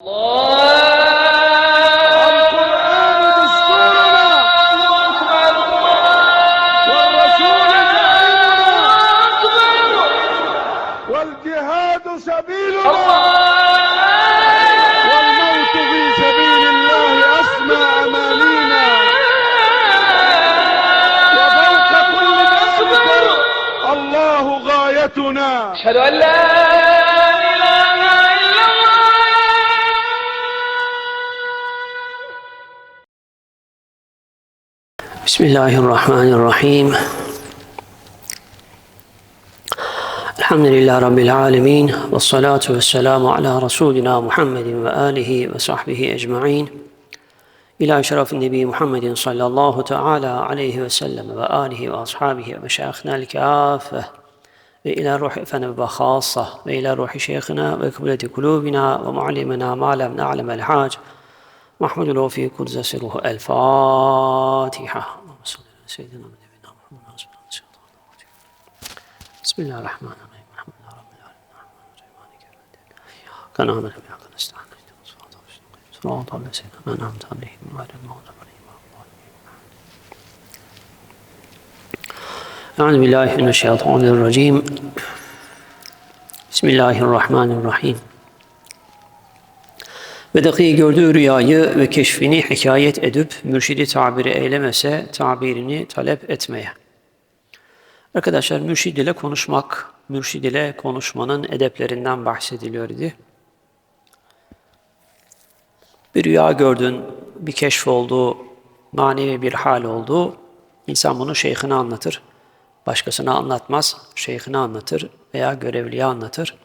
我 بسم الله الرحمن الرحيم. الحمد لله رب العالمين والصلاة والسلام على رسولنا محمد وآله وصحبه أجمعين. إلى شرف النبي محمد صلى الله تعالى عليه وسلم وآله وأصحابه ومشايخنا الكافة وإلى روح فنبى خاصة وإلى روح شيخنا وقبلة قلوبنا ومعلمنا ما لم نعلم الحاج محمود له في قدس سره على سيدنا ونبينا محمد وعلى آله وصحبه وسلم. بسم الله الرحمن الرحيم. الحمد لله رب العالمين. الرحمن الرحيم. مالك يوم الدين. إياك نعبد وإياك نستعين. اهدنا الصراط المستقيم. صراط الذين أنعمت عليهم غير المغضوب عليهم ولا الضالين. أعوذ بالله من الشيطان الرجيم. بسم الله الرحمن الرحيم. Ve dahi gördüğü rüyayı ve keşfini hikayet edip mürşidi tabiri eylemese tabirini talep etmeye. Arkadaşlar mürşid ile konuşmak, mürşid ile konuşmanın edeplerinden bahsediliyor idi. Bir rüya gördün, bir keşf oldu, manevi bir hal oldu. İnsan bunu şeyhine anlatır. Başkasına anlatmaz, şeyhine anlatır veya görevliye anlatır.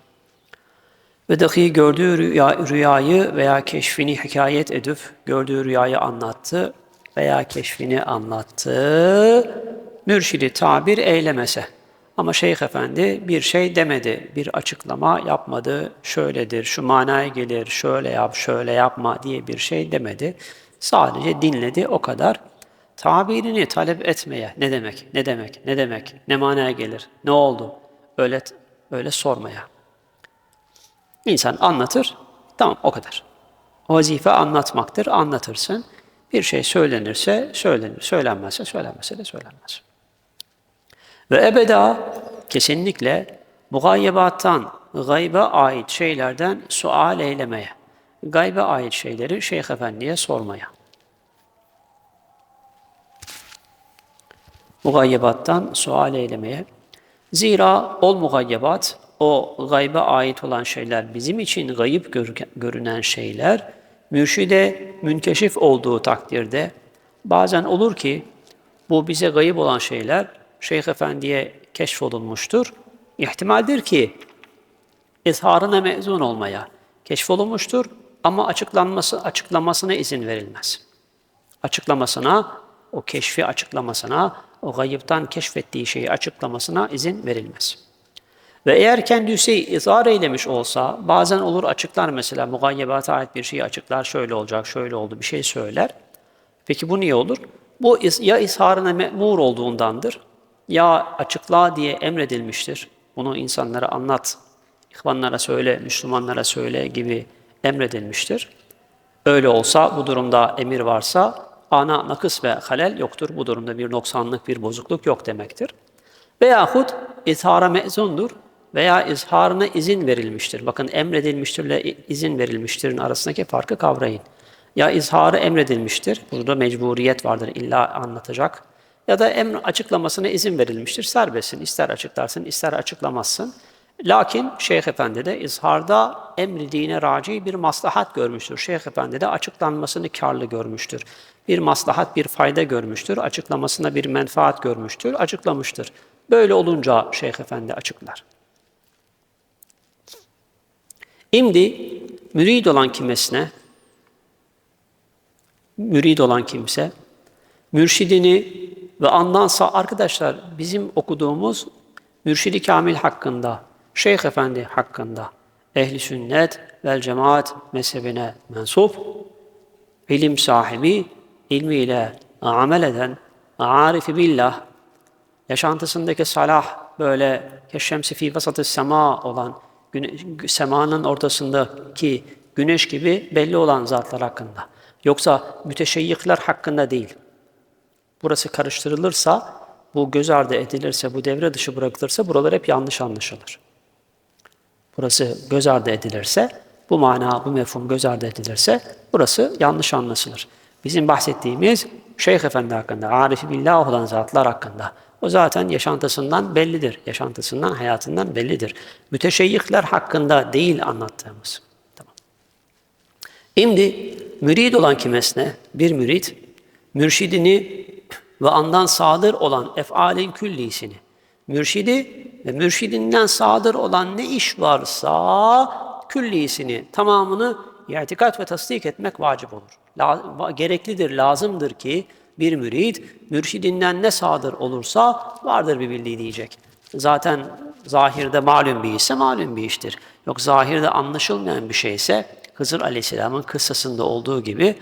Ve dahi gördüğü rüya, rüyayı veya keşfini hikayet edip gördüğü rüyayı anlattı veya keşfini anlattı. Mürşidi tabir eylemese. Ama Şeyh Efendi bir şey demedi, bir açıklama yapmadı. Şöyledir, şu manaya gelir, şöyle yap, şöyle yapma diye bir şey demedi. Sadece dinledi o kadar. Tabirini talep etmeye ne demek, ne demek, ne demek, ne manaya gelir, ne oldu? Öyle öyle sormaya. İnsan anlatır, tamam o kadar. Vazife anlatmaktır, anlatırsın. Bir şey söylenirse söylenir, söylenmezse söylenmezse de söylenmez. Ve ebeda kesinlikle mugayyebattan, gaybe ait şeylerden sual eylemeye, gaybe ait şeyleri Şeyh Efendi'ye sormaya. Mugayyebattan sual eylemeye. Zira ol mugayyebat, o gaybe ait olan şeyler, bizim için gayip gör- görünen şeyler, mürşide münkeşif olduğu takdirde bazen olur ki bu bize gayip olan şeyler Şeyh Efendi'ye keşfolunmuştur. İhtimaldir ki izharına mezun olmaya keşfolunmuştur ama açıklanması açıklamasına izin verilmez. Açıklamasına, o keşfi açıklamasına, o gayıptan keşfettiği şeyi açıklamasına izin verilmez. Ve eğer kendisi izhar eylemiş olsa, bazen olur açıklar mesela, mugayyebata ait bir şeyi açıklar, şöyle olacak, şöyle oldu, bir şey söyler. Peki bu niye olur? Bu ya izharına me'mur olduğundandır, ya açıkla diye emredilmiştir. Bunu insanlara anlat, ihvanlara söyle, Müslümanlara söyle gibi emredilmiştir. Öyle olsa, bu durumda emir varsa, ana, nakıs ve halel yoktur. Bu durumda bir noksanlık, bir bozukluk yok demektir. Veyahut izhara mezundur veya izharına izin verilmiştir. Bakın emredilmiştirle izin verilmiştirin arasındaki farkı kavrayın. Ya izharı emredilmiştir, burada mecburiyet vardır illa anlatacak. Ya da emr açıklamasına izin verilmiştir, serbestsin. İster açıklarsın, ister açıklamazsın. Lakin Şeyh Efendi de izharda emri dine raci bir maslahat görmüştür. Şeyh Efendi de açıklanmasını karlı görmüştür. Bir maslahat, bir fayda görmüştür. Açıklamasına bir menfaat görmüştür, açıklamıştır. Böyle olunca Şeyh Efendi açıklar. Şimdi mürid olan kimesine, mürid olan kimse, mürşidini ve andansa arkadaşlar bizim okuduğumuz Mürşidi Kamil hakkında, Şeyh Efendi hakkında, ehli sünnet vel cemaat mezhebine mensup, ilim sahibi, ilmiyle amel eden, arifi billah, yaşantısındaki salah böyle keşşemsi fi vasatı sema olan güne- semanın ortasındaki güneş gibi belli olan zatlar hakkında. Yoksa müteşeyyikler hakkında değil. Burası karıştırılırsa, bu göz ardı edilirse, bu devre dışı bırakılırsa buralar hep yanlış anlaşılır. Burası göz ardı edilirse, bu mana, bu mefhum göz ardı edilirse burası yanlış anlaşılır. Bizim bahsettiğimiz Şeyh Efendi hakkında, Arif-i Billah olan zatlar hakkında. O zaten yaşantısından bellidir. Yaşantısından, hayatından bellidir. Müteşeyyikler hakkında değil anlattığımız. Tamam. Şimdi mürid olan kimesine bir mürid mürşidini ve andan sadır olan efalin küllisini, mürşidi ve mürşidinden sadır olan ne iş varsa küllisini, tamamını itikat ve tasdik etmek vacip olur. La, gereklidir, lazımdır ki bir mürid mürşidinden ne sadır olursa vardır bir bildiği diyecek. Zaten zahirde malum bir işse malum bir iştir. Yok zahirde anlaşılmayan bir şeyse Hızır Aleyhisselam'ın kıssasında olduğu gibi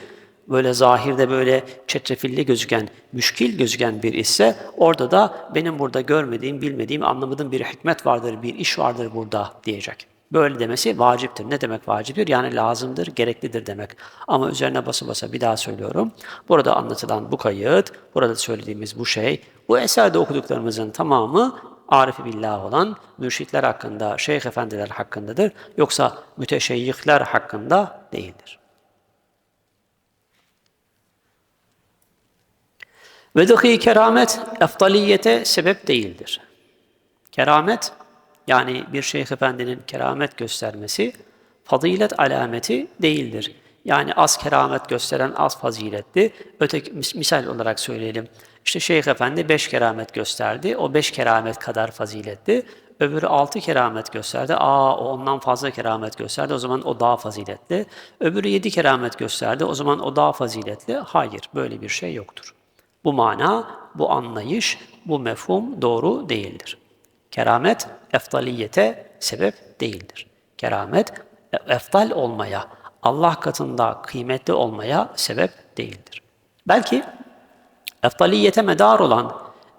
böyle zahirde böyle çetrefilli gözüken, müşkil gözüken bir ise orada da benim burada görmediğim, bilmediğim, anlamadığım bir hikmet vardır, bir iş vardır burada diyecek. Böyle demesi vaciptir. Ne demek vaciptir? Yani lazımdır, gereklidir demek. Ama üzerine basa basa bir daha söylüyorum. Burada anlatılan bu kayıt, burada söylediğimiz bu şey, bu eserde okuduklarımızın tamamı Arif-i Billah olan mürşitler hakkında, şeyh efendiler hakkındadır. Yoksa müteşeyyikler hakkında değildir. Ve dahi keramet eftaliyete sebep değildir. Keramet yani bir şeyh efendinin keramet göstermesi fazilet alameti değildir. Yani az keramet gösteren az faziletli. Öteki misal olarak söyleyelim. İşte şeyh efendi beş keramet gösterdi. O beş keramet kadar faziletli. Öbürü altı keramet gösterdi. Aa o ondan fazla keramet gösterdi. O zaman o daha faziletli. Öbürü yedi keramet gösterdi. O zaman o daha faziletli. Hayır böyle bir şey yoktur. Bu mana, bu anlayış, bu mefhum doğru değildir. Keramet eftaliyete sebep değildir. Keramet eftal olmaya, Allah katında kıymetli olmaya sebep değildir. Belki eftaliyete medar olan,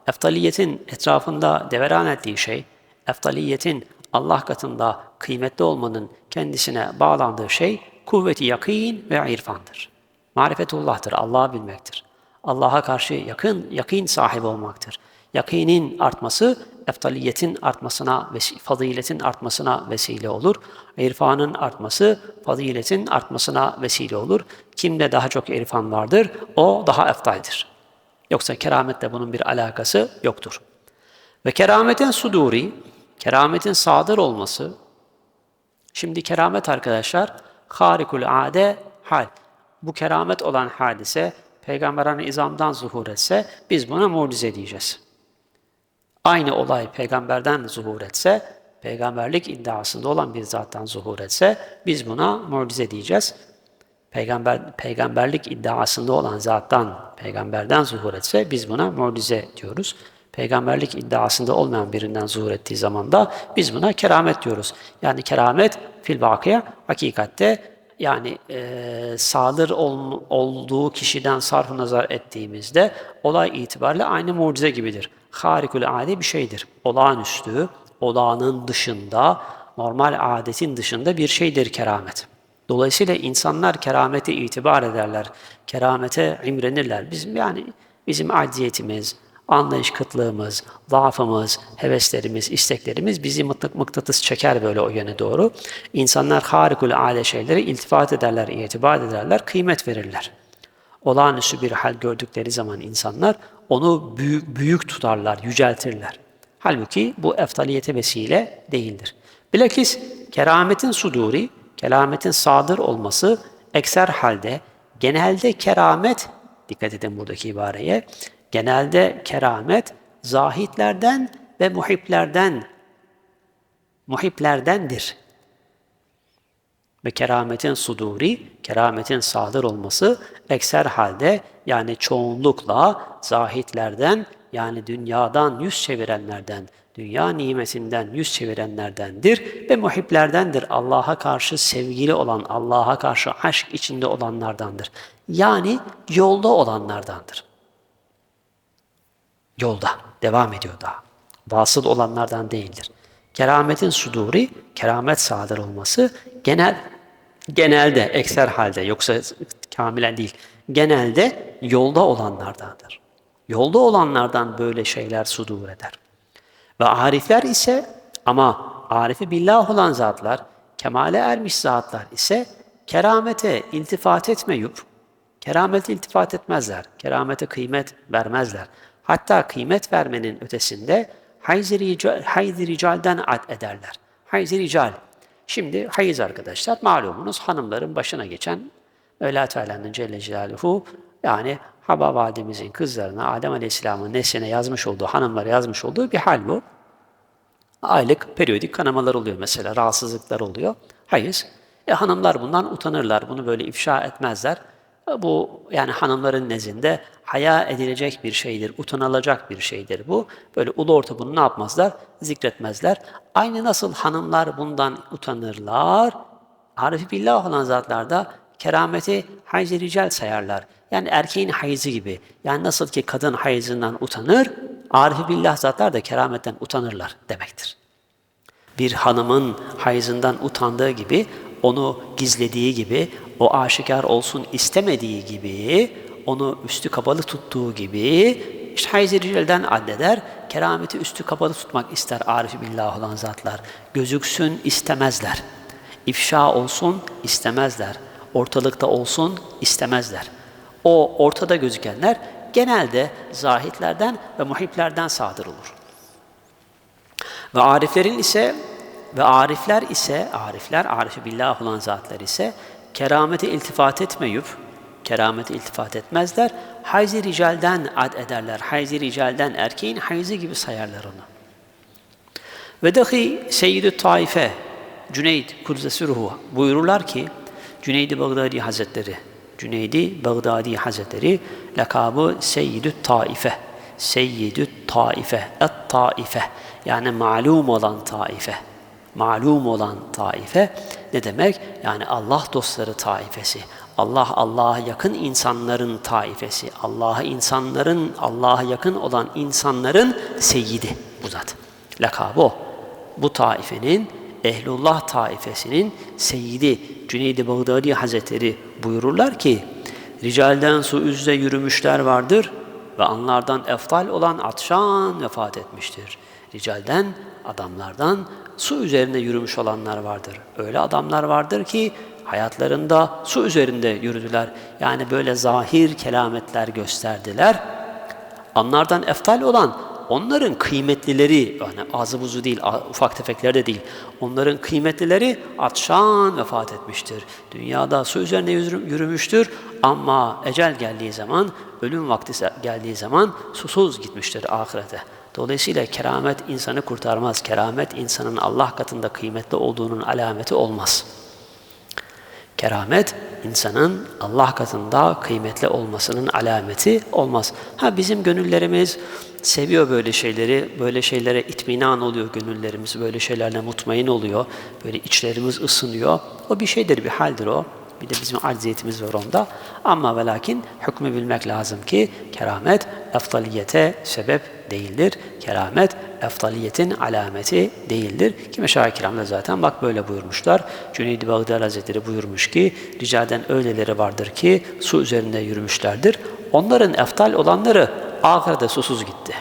eftaliyetin etrafında deveran ettiği şey, eftaliyetin Allah katında kıymetli olmanın kendisine bağlandığı şey kuvveti yakin ve irfandır. Marifetullah'tır, Allah'ı bilmektir. Allah'a karşı yakın, yakın sahibi olmaktır. Yakinin artması, eftaliyetin artmasına, faziletin artmasına vesile olur. İrfanın artması, faziletin artmasına vesile olur. Kimde daha çok irfan vardır, o daha eftaldir. Yoksa kerametle bunun bir alakası yoktur. Ve kerametin suduri, kerametin sadır olması, şimdi keramet arkadaşlar, harikul ade hal. Bu keramet olan hadise, Peygamber hani izamdan zuhur etse, biz buna mucize diyeceğiz. Aynı olay peygamberden zuhur etse, peygamberlik iddiasında olan bir zattan zuhur etse, biz buna mucize diyeceğiz. Peygamber, peygamberlik iddiasında olan zattan, peygamberden zuhur etse, biz buna mucize diyoruz. Peygamberlik iddiasında olmayan birinden zuhur ettiği zaman da biz buna keramet diyoruz. Yani keramet fil vakıya hakikatte yani e, sadır ol, olduğu kişiden sarf nazar ettiğimizde olay itibariyle aynı mucize gibidir. Harikul ade bir şeydir. Olağanüstü, olağanın dışında, normal adetin dışında bir şeydir keramet. Dolayısıyla insanlar keramete itibar ederler, keramete imrenirler. Bizim yani bizim acziyetimiz, anlayış kıtlığımız, zaafımız, heveslerimiz, isteklerimiz bizi mıknatıs çeker böyle o yöne doğru. İnsanlar harikulade şeylere iltifat ederler, itibar ederler, kıymet verirler. Olağanüstü bir hal gördükleri zaman insanlar onu büyük, büyük tutarlar, yüceltirler. Halbuki bu eftaliyete vesile değildir. Bilakis kerametin suduri, kerametin sadır olması ekser halde, genelde keramet, dikkat edin buradaki ibareye, Genelde keramet zahitlerden ve muhiplerden muhiplerdendir. Ve kerametin suduri, kerametin sadır olması ekser halde yani çoğunlukla zahitlerden yani dünyadan yüz çevirenlerden, dünya nimetinden yüz çevirenlerdendir ve muhiplerdendir. Allah'a karşı sevgili olan, Allah'a karşı aşk içinde olanlardandır. Yani yolda olanlardandır. Yolda, devam ediyor daha. Vasıl olanlardan değildir. Kerametin suduri, keramet sadır olması genel genelde, ekser halde yoksa kamilen değil, genelde yolda olanlardandır. Yolda olanlardan böyle şeyler sudur eder. Ve arifler ise ama arifi billah olan zatlar, kemale ermiş zatlar ise keramete iltifat etmeyip, keramete iltifat etmezler, keramete kıymet vermezler. Hatta kıymet vermenin ötesinde hayz-i rical, hayz-i ricalden ad ederler. Hayz-i rical. Şimdi hayız arkadaşlar malumunuz hanımların başına geçen Mevla Teala'nın Celle Celaluhu yani Haba validemizin kızlarına Adem Aleyhisselam'ın nesline yazmış olduğu, hanımlara yazmış olduğu bir hal bu. Aylık periyodik kanamalar oluyor mesela, rahatsızlıklar oluyor. Hayız. E hanımlar bundan utanırlar, bunu böyle ifşa etmezler. Bu yani hanımların nezdinde haya edilecek bir şeydir, utanılacak bir şeydir bu. Böyle ulu orta bunu ne yapmazlar? Zikretmezler. Aynı nasıl hanımlar bundan utanırlar, Arif billah olan zatlar da kerameti hayz-i rical sayarlar. Yani erkeğin hayızı gibi. Yani nasıl ki kadın hayızından utanır, arif billah zatlar da kerametten utanırlar demektir. Bir hanımın hayızından utandığı gibi, onu gizlediği gibi, o aşikar olsun istemediği gibi, onu üstü kapalı tuttuğu gibi, işte hayz-i ricalden addeder, kerameti üstü kapalı tutmak ister arif billah olan zatlar. Gözüksün istemezler. İfşa olsun istemezler. Ortalıkta olsun istemezler. O ortada gözükenler genelde zahitlerden ve muhiplerden sadır olur. Ve ariflerin ise ve arifler ise arifler, arifi billah olan zatlar ise keramete iltifat etmeyip keramete iltifat etmezler. Hayzi ricalden ad ederler. Hayzi ricalden erkeğin hayzi gibi sayarlar onu. Ve dahi Seyyid-i Taife Cüneyd Ruhu buyururlar ki Cüneyd-i Bağdadi Hazretleri Cüneydi Bağdadi Hazretleri lakabı Seyyidü Taife Seyyidü Taife Et Taife yani malum olan taife malum olan taife ne demek? Yani Allah dostları taifesi. Allah Allah'a yakın insanların taifesi. Allah'a insanların Allah'a yakın olan insanların seyyidi bu zat. Lakabı o. Bu taifenin Ehlullah taifesinin seyyidi Cüneyd-i Bağdadi Hazretleri buyururlar ki Ricalden su üzle yürümüşler vardır ve anlardan eftal olan Atşan vefat etmiştir. Ricalden, adamlardan su üzerinde yürümüş olanlar vardır. Öyle adamlar vardır ki hayatlarında su üzerinde yürüdüler. Yani böyle zahir kelametler gösterdiler. Anlardan eftal olan onların kıymetlileri, yani azı buzu değil, ufak tefekler de değil, onların kıymetlileri atşan vefat etmiştir. Dünyada su üzerinde yürümüştür ama ecel geldiği zaman, ölüm vakti geldiği zaman susuz gitmiştir ahirete. Dolayısıyla keramet insanı kurtarmaz. Keramet insanın Allah katında kıymetli olduğunun alameti olmaz. Keramet insanın Allah katında kıymetli olmasının alameti olmaz. Ha bizim gönüllerimiz seviyor böyle şeyleri, böyle şeylere itminan oluyor gönüllerimiz, böyle şeylerle mutmain oluyor, böyle içlerimiz ısınıyor. O bir şeydir, bir haldir o. Bir de bizim acziyetimiz var onda. Ama ve lakin hükmü bilmek lazım ki keramet eftaliyete sebep değildir. Keramet eftaliyetin alameti değildir. Ki meşayi kiramda zaten bak böyle buyurmuşlar. Cüneyd-i Bağdadi Hazretleri buyurmuş ki ricaden öyleleri vardır ki su üzerinde yürümüşlerdir. Onların eftal olanları ahirete susuz gitti.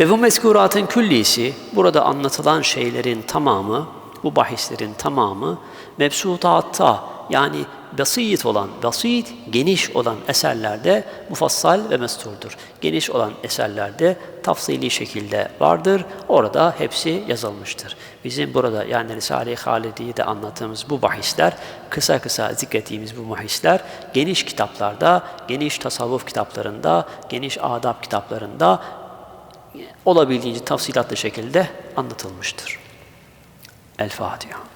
Ve bu mezkuratın küllisi, burada anlatılan şeylerin tamamı, bu bahislerin tamamı mebsutatta yani basit olan, basit, geniş olan eserlerde mufassal ve mesturdur. Geniş olan eserlerde tafsili şekilde vardır. Orada hepsi yazılmıştır. Bizim burada yani Risale-i Halidi'yi de anlattığımız bu bahisler, kısa kısa zikrettiğimiz bu bahisler geniş kitaplarda, geniş tasavvuf kitaplarında, geniş adab kitaplarında olabildiğince tafsilatlı şekilde anlatılmıştır. El Fatiha.